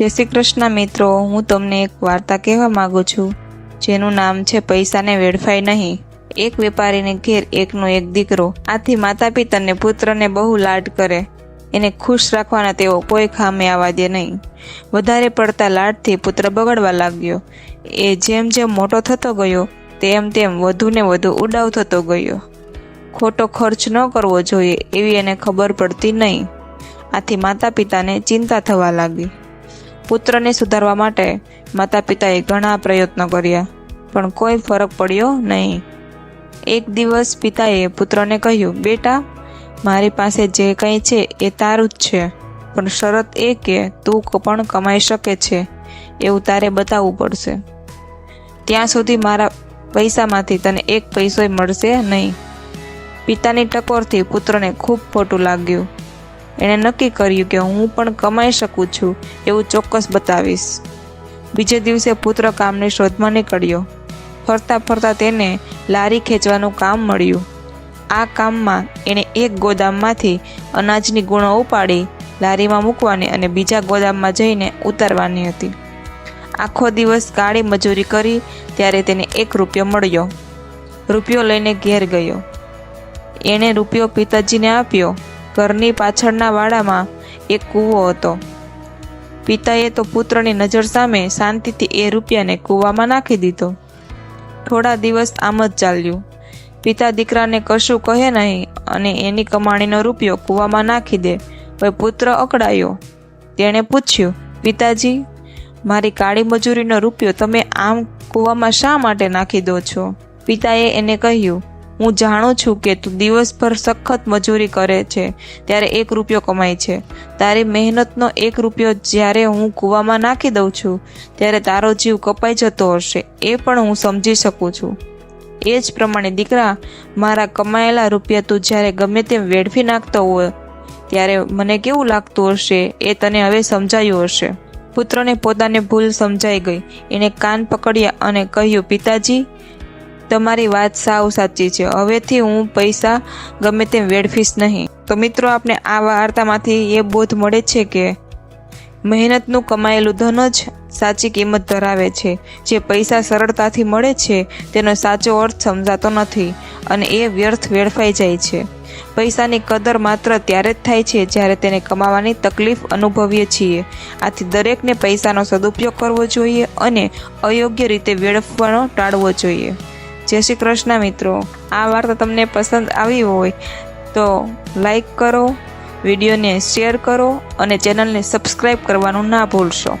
જય શ્રી કૃષ્ણ મિત્રો, હું તમને એક વાર્તા કહેવા માગું છું, જેનું નામ છે પૈસાને વેડફાય નહીં. એક વેપારીને ઘેર એકનો એક દીકરો, આથી માતા પિતાને પુત્રને બહુ લાડ કરે. એને ખુશ રાખવાના તેઓ કોઈ ખામે આવવા દે નહીં. વધારે પડતા લાડથી પુત્ર બગડવા લાગ્યો. એ જેમ જેમ મોટો થતો ગયો, તેમ તેમ વધુને વધુ ઉડાવ થતો ગયો. ખોટો ખર્ચ ન કરવો જોઈએ એવી એને ખબર પડતી નહીં. આથી માતા પિતાને ચિંતા થવા લાગી. પુત્રને સુધારવા માટે માતા પિતાએ ઘણા પ્રયત્નો કર્યા, પણ કોઈ ફરક પડ્યો નહીં. એક દિવસ પિતાએ પુત્રને કહ્યું, બેટા, મારી પાસે જે કંઈ છે એ તારું જ છે, પણ શરત એ કે તું પણ કમાઈ શકે છે, એવું તારે બતાવવું પડશે. ત્યાં સુધી મારા પૈસામાંથી તને એક પૈસોય મળશે નહીં. પિતાની ટકોરથી પુત્રને ખૂબ ખોટું લાગ્યું. એણે નક્કી કર્યું કે હું પણ કમાઈ શકું છું એવું ચોક્કસ બતાવીશ. બીજે દિવસે પુત્ર કામની શોધમાં નીકળ્યો. ફરતા ફરતા તેને લારી ખેંચવાનું કામ મળ્યું. આ કામમાં એણે એક ગોદામમાંથી અનાજની ગુણો ઉપાડી લારીમાં મૂકવાની અને બીજા ગોદામમાં જઈને ઉતારવાની હતી. આખો દિવસ કાળી મજૂરી કરી ત્યારે તેને એક રૂપિયો મળ્યો. રૂપિયો લઈને ઘેર ગયો. એણે રૂપિયો પિતાજીને આપ્યો. ઘરની પાછળના વાડામાં એક કૂવો હતો. પિતાએ તો પુત્રની નજર સામે શાંતિથી એ રૂપિયાને કૂવામાં નાખી દીધો. થોડા દિવસ આમ જ ચાલ્યું. પિતા દીકરાને કશું કહે નહીં અને એની કમાણીનો રૂપિયો કૂવામાં નાખી દે. હવે પુત્ર અકળાયો. તેણે પૂછ્યું, પિતાજી, મારી કાળી મજૂરીનો રૂપિયો તમે આમ કૂવામાં શા માટે નાખી દો છો? પિતાએ એને કહ્યું હું જાણું છું કે તું દિવસભર સખત મજૂરી કરે છે, ત્યારે એક રૂપિયો કમાય છે. તારી મહેનતનો એક રૂપિયો જ્યારે હું કૂવામાં નાખી દઉં છું, ત્યારે તારો જીવ કપાઈ જતો હશે, એ પણ હું સમજી શકું છું. એ જ પ્રમાણે દીકરા, મારા કમાયેલા રૂપિયા તું જ્યારે ગમે તેમ વેડફી નાખતો હોય, ત્યારે મને કેવું લાગતું હશે, એ તને હવે સમજાયું હશે. પુત્રને પોતાને ભૂલ સમજાઈ ગઈ એણે કાન પકડ્યા અને કહ્યું, પિતાજી તમારી વાત સાવ સાચી છે. હવેથી હું પૈસા ગમે તેમ વેડફીશ નહીં. તો મિત્રો આપણે આ વાર્તામાંથી એ બોધ મળે છે કે મહેનતનું કમાયેલું ધન જ સાચી કિંમત ધરાવે છે. જે પૈસા સરળતાથી મળે છે, તેનો સાચો અર્થ સમજાતો નથી અને એ વ્યર્થ વેડફાઈ જાય છે. પૈસાની કદર માત્ર ત્યારે જ થાય છે જ્યારે તેને કમાવાની તકલીફ અનુભવીએ છીએ. આથી દરેકને પૈસાનો સદુપયોગ કરવો જોઈએ અને અયોગ્ય રીતે વેડફવાનો ટાળવો જોઈએ. જય શ્રી કૃષ્ણ મિત્રો. આ વાર્તા તમને પસંદ આવી હોય તો લાઈક કરો, વિડીયોને શેર કરો અને ચેનલને સબસ્ક્રાઈબ કરવાનું ના ભૂલશો.